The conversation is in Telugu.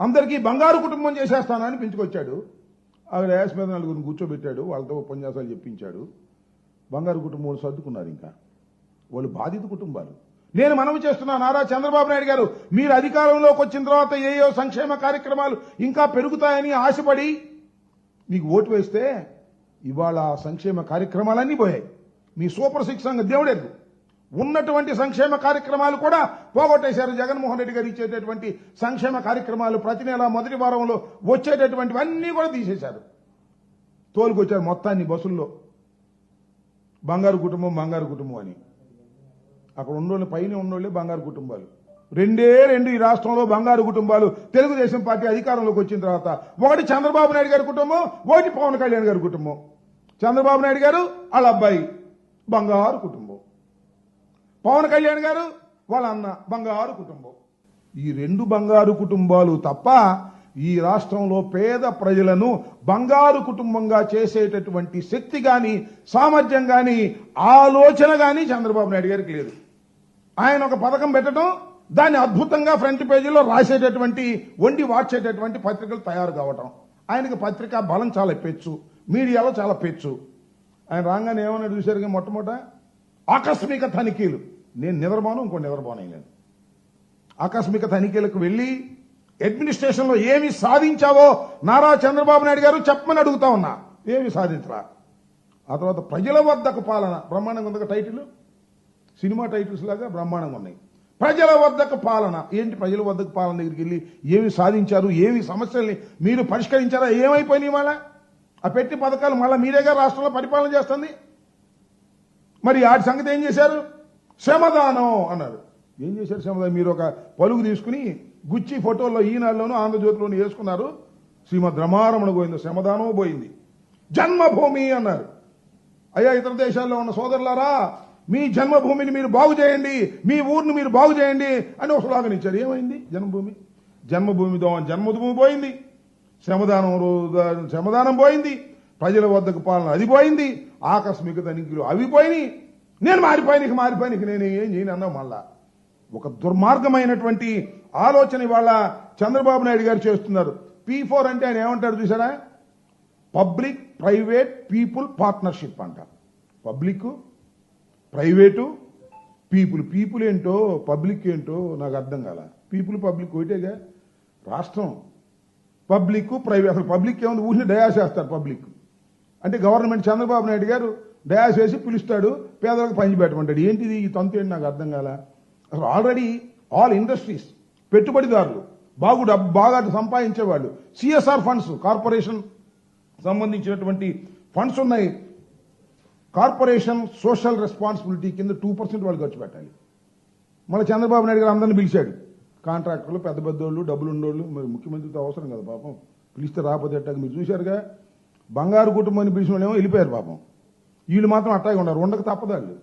అందరికీ బంగారు కుటుంబం చేసేస్తానని పెంచుకొచ్చాడు ఆ ర్యాస్ మీద నలుగురిని కూర్చోబెట్టాడు. వాళ్ళతో ఉపన్యాసాలు చెప్పించాడు. బంగారు కుటుంబం సర్దుకున్నారు ఇంకా. వాళ్ళు బాధిత కుటుంబాలు. నేను మనవి చేస్తున్నా నారా చంద్రబాబు నాయుడు గారు మీరు అధికారంలోకి వచ్చిన తర్వాత ఏయో సంక్షేమ కార్యక్రమాలు ఇంకా పెరుగుతాయని ఆశపడి మీకు ఓటు వేస్తే ఇవాళ సంక్షేమ కార్యక్రమాలన్నీ పోయాయి. మీ సూపర్ సిక్స్ సంఘ దేవుడెద్దు ఉన్నటువంటి సంక్షేమ కార్యక్రమాలు కూడా పోగొట్టేశారు జగన్మోహన్ రెడ్డి గారు ఇచ్చేటటువంటి సంక్షేమ కార్యక్రమాలు ప్రతి నెల మొదటి వారంలో వచ్చేటటువంటివన్నీ కూడా తీసేశారు. తోలుకొచ్చారు మొత్తాన్ని బస్సుల్లో. బంగారు కుటుంబం బంగారు కుటుంబం అని. అక్కడ ఉన్నోళ్ళు పైన ఉన్నోళ్ళే బంగారు కుటుంబాలు. రెండే రెండు ఈ రాష్ట్రంలో బంగారు కుటుంబాలు. తెలుగుదేశం పార్టీ అధికారంలోకి వచ్చిన తర్వాత ఒకటి చంద్రబాబు నాయుడు గారి కుటుంబం ఒకటి పవన్ కళ్యాణ్ గారి కుటుంబం. చంద్రబాబు నాయుడు గారు వాళ్ళ అబ్బాయి బంగారు కుటుంబం. పవన్ కళ్యాణ్ గారు వాళ్ళ అన్న బంగారు కుటుంబం. ఈ రెండు బంగారు కుటుంబాలు తప్ప ఈ రాష్ట్రంలో పేద ప్రజలను బంగారు కుటుంబంగా చేసేటటువంటి శక్తి గాని సామర్థ్యం గాని ఆలోచన గాని చంద్రబాబు నాయుడు గారికి లేదు. ఆయన ఒక పథకం పెట్టడం దాన్ని అద్భుతంగా ఫ్రంట్ పేజీలో రాసేటటువంటి వండి వాడ్చేటటువంటి పత్రికలు తయారు కావటం. ఆయనకి పత్రికా బలం చాలా పెచ్చు మీడియాలో చాలా పెచ్చు. ఆయన రాగానే ఏమన్నా చూశారు మొట్టమొదట? ఆకస్మిక తనిఖీలు. నేను నిద్రపోను ఇంకో నిద్రపోను ఆకస్మిక తనిఖీలకు వెళ్ళి అడ్మినిస్ట్రేషన్లో ఏమి సాధించావో నారా చంద్రబాబు నాయుడు గారు చెప్పమని అడుగుతా ఉన్నా. ఏమి సాధించరా? ఆ తర్వాత ప్రజల వద్దకు పాలన బ్రహ్మాండంగా ఉంది టైటిల్? సినిమా టైటిల్స్ లాగా బ్రహ్మాండంగా ఉన్నాయి. ప్రజల వద్దకు పాలన ఏంటి ప్రజల వద్దకు పాలన దగ్గరికి వెళ్ళి ఏమి సాధించారు ఏమి సమస్యల్ని మీరు పరిష్కరించారా ఏమైపోయినాయి మళ్ళా? ఆ పెట్టి పథకాలు మళ్ళీ మీరేగా రాష్ట్రంలో పరిపాలన చేస్తుంది? మరి ఆటి సంగతి ఏం చేశారు? శ్రమదానం అన్నారు ఏం చేశారు శ్రమదానం? మీరు ఒక పలుగు తీసుకుని గుచ్చి ఫోటోల్లో ఈనాడులోనూ ఆంధ్రజ్యోతిలోనూ వేసుకున్నారు. శ్రీమద్ రమారమణ పోయింది శ్రమదానం పోయింది. జన్మభూమి అన్నారు. అయ్యా ఇతర దేశాల్లో ఉన్న సోదరులారా మీ జన్మభూమిని మీరు బాగు చేయండి మీ ఊరిని మీరు బాగు చేయండి అని ఒక స్లోగన్ ఇచ్చారు. ఏమైంది? జన్మభూమి? జన్మభూమితో జన్మభూమి పోయింది. శ్రమదానం శ్రమదానం పోయింది. ప్రజల వద్దకు పాలన అది పోయింది. ఆకస్మిక తనిఖీలు అవి పోయినాయి. నేను మారిపోయినకి మారిపోయినకి నేను ఏం చేయను అన్నా మళ్ళా. ఒక దుర్మార్గమైనటువంటి ఆలోచన ఇవాళ చంద్రబాబు నాయుడు గారు చేస్తున్నారు. పీ ఫోర్ అంటే ఆయన ఏమంటాడు చూసారా? పబ్లిక్ ప్రైవేట్ పీపుల్ పార్ట్నర్షిప్ అంట. పబ్లిక్ ప్రైవేటు పీపుల్ పీపుల్ ఏంటో పబ్లిక్ ఏంటో నాకు అర్థం కాల. పీపుల్ పబ్లిక్ ఒకటేగా? రాష్ట్రం. పబ్లిక్ ప్రైవేట్ అసలు పబ్లిక్ ఏముంది? ఊరిని డయా చేస్తారు పబ్లిక్ అంటే గవర్నమెంట్ చంద్రబాబు నాయుడు గారు డయాస్ వేసి పిలుస్తాడు పేదలకు పని పెట్టమంటాడు. ఏంటిది ఈ తంతు ఏంటి నాకు అర్థం కాల? అసలు ఆల్రెడీ ఆల్ ఇండస్ట్రీస్ పెట్టుబడిదారులు బాగు బాగా సంపాదించేవాళ్ళు సిఎస్ఆర్ ఫండ్స్ కార్పొరేషన్ సంబంధించినటువంటి ఫండ్స్ ఉన్నాయి. కార్పొరేషన్ సోషల్ రెస్పాన్సిబిలిటీ కింద టూ పర్సెంట్ వాళ్ళు ఖర్చు పెట్టాలి. మళ్ళీ చంద్రబాబు నాయుడు గారు అందరిని పిలిచాడు. కాంట్రాక్టర్లు పెద్ద పెద్దోళ్ళు డబ్బులు ఉండోళ్ళు మరి ముఖ్యమంత్రితో అవసరం కదా పాపం. పిలిస్తే రాకపోతే మీరు చూశారుగా? బంగారు కుటుంబాన్ని పిలిచిన వాళ్ళేమో వెళ్ళిపోయారు పాపం. వీళ్ళు మాత్రం అట్టాగే ఉన్నారు ఉండక తప్పదాళ్ళు